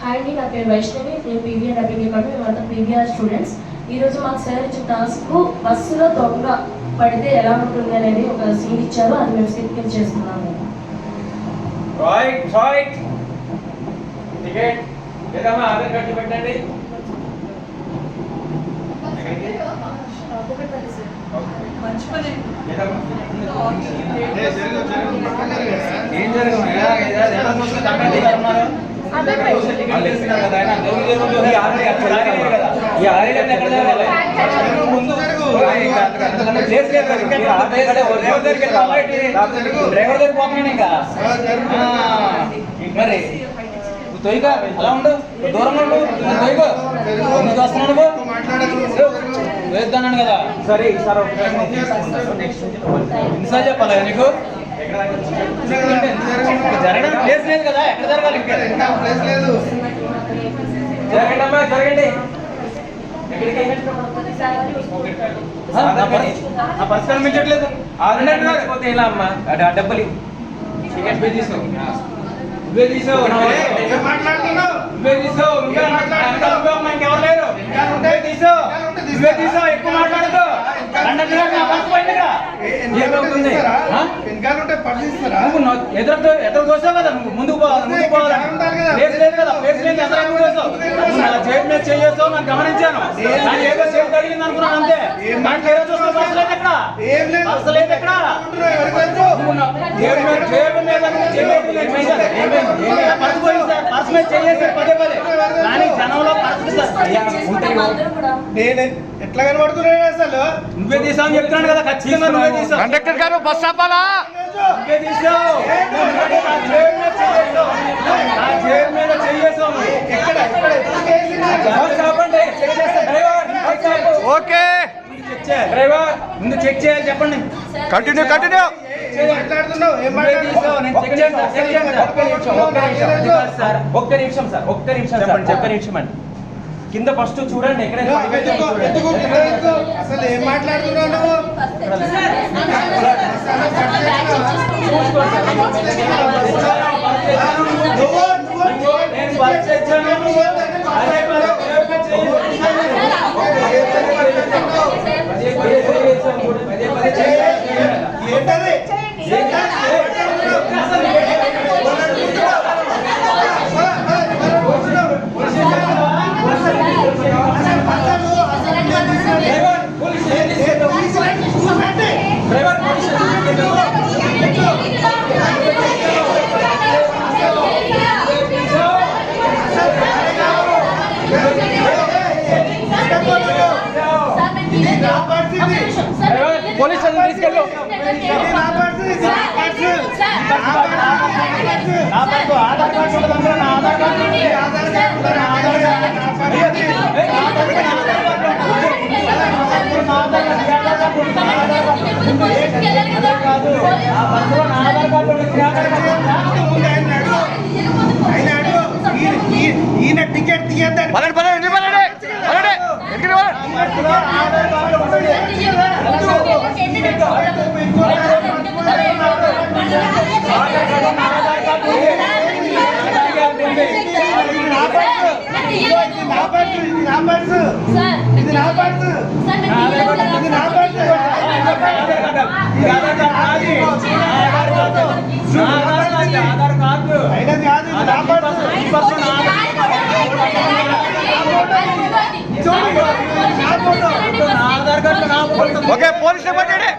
Hi అండి నా పేరు వైష్ణవి నేను పీవీఆర్ డబ్బింగ్ డిపార్ట్మెంట్ మేమంతా పీవీఆర్ స్టూడెంట్స్ ఈరోజు మాకు సార్ ఇచ్చిన టాస్క్ బస్సులో దొంగ పడితే ఎలా ఉంటుంది అనేది ఒక సీన్ ఇచ్చారు అది మేము స్క్రిప్ట్ చేస్తున్నాము రైట్ రైట్ టికెట్ లేదమ్మా ఆధార్ కార్డు పెట్టండి మంచి పని ఏం జరగమయ్యా డ్రైవర్ దగ్గర పోతున్నాను ఇంకా మరి తొయ్యగా అలా ఉండు దూరంగా ఉండు తొయ్యగా ఎందుకు కదా సరే ఎన్నిసార్లు చెప్పాలా నీకు? జరగడం ప్లేస్ లేదు కదా? ఎక్కడ జరగాలి ఇంకా? జరగండి అమ్మా జరగండి. పర్స్ కనిపించట్లేదు పోతే ఇలా అమ్మా? డబ్బులు టికెట్ పే తీసావు నువ్వే తీసావు నువ్వే తీసావు నువ్వే వెనకాల నువ్వే అమ్మా ఇంకెవరు లేరు. నువ్వే తీసావు నువ్వే తీసావు ఎక్కువ మాట్లాడదు లండన్ గారు నా పర్స్ పోయిందిగా ఏమవుతుంది ఆ? నువ్వు నా- ఎదురు ఎదురు దోసావు కదా నువ్వు ముందుకు పోవాలి ముందుకు పోవాలి. ప్లేస్ లేదు కదా ప్లేస్ లేదు ఎదురు ఎందుకు దోసావు నువ్వు నా చేతి మీద చేయేస్తావు నేను గమనించాను. ఏదో చేతి తగిలింది అనుకున్నాను అంతే. నాకు ఏదో చూస్తే లేదు. లేదు. ఎక్కడ కూడా. నేను. ఎట్లా కనబడుతున్నాను అసలు? నువ్వే తీసావు అని చెప్తున్నాను కదా ఖచ్చితంగా నువ్వే తీసావు. కండక్టర్ గారు బస్ ఆపాలా? నువ్వే తీసావు నా జేబు మీద చేయేసావు. నా జేబు మీద చేయేసావు నువ్వు. ఎక్కడ ఎక్కడ ఎప్పుడు చేసింది? బస్ ఆపండి. చెక్ చేస్తా. డ్రైవర్, బస్ ఆపు. ఓకే ముందు చెక్ చేయాలి. డ్రైవర్ ముందు చెక్ చేయాలి చెప్పండి కంటిన్యూ కంటిన్యూ. ఒక్క నిమిషం, సార్. ఒక్క నిమిషం సార్ ఒక్క నిమిషం సార్ ఒక్క నిమిషం అండి కింద ఫస్ట్ చూడండి ఎక్కడ ఎందుకు ఎందుకు కింద ఎందుకు? అసలు ఏం మాట్లాడుతున్నావు నువ్వు నువ్వు నువ్వు నేను బస్ తెచ్చాను అదే పని పదే పదే చేసావు. పదే పదే చేసావు. ఏంటది డ్రైవర్ పోలీస్ స్టేషన్ తీసుకెళ్ళు. డ్రైవర్ పోలీస్ స్టేషన్ తీసుకెళ్ళు. నా పరిస్థితి డ్రైవర్ పోలీస్ స్టేషన్ తీసుకెళ్ళు. ఇది నా పరిస్థితి ఇది నా పరిస్థితి నా పట్టు ఆధార్ కార్డు ఉండదు అందులో నా ఆధార్ కార్డు ఉంది. ఆధార్ కార్డు ఉందా? నా ఆధార్ కార్డు నా పరిస్థితి ఏయ్, నా ఆధార్ కార్డు, నా ఆధార్ కార్డు ఉంది. నా ఆధార్ కార్డు, నీ ఆధార్ కార్డు ఉంది. నా ఆధార్ కార్డు ఉంది. అదే కాదు. నా బస్సులో నా ఆధార్ కార్డు ఉంది. నీ ఆధార్ కార్డు ఉందా? ముందు ఆయన అడుగు ఆయన అడుగు ఈయన- ఈయన- ఈయన టికెట్ తీయద్దని పదండి పదండి ఇంటికి పదండి పదండి ఇంటికి పదండి బస్సులో ఆధార్ కార్డు ఉంటుంది. ఆధార్ కార్డు, నా ఆధార్ కార్డు ఉంది. ఆధార్ కార్డు ఉంది. ఇది నా పర్సు ఇది నా పర్సు ఇది నా పర్సు. ఇది నా పర్సు. ఇది నా పర్సు ఆధార్ కార్డు. ఈ ఆధార్ కార్డు నాది. నా ఆధార్ కార్డు. నా ఆధార్ కార్డు. ఆధార్ కార్డు. అయినది కాదు ఇది నా పర్సు ఈ బస్సులో నా ఓకే పోలీసులు పట్టండి.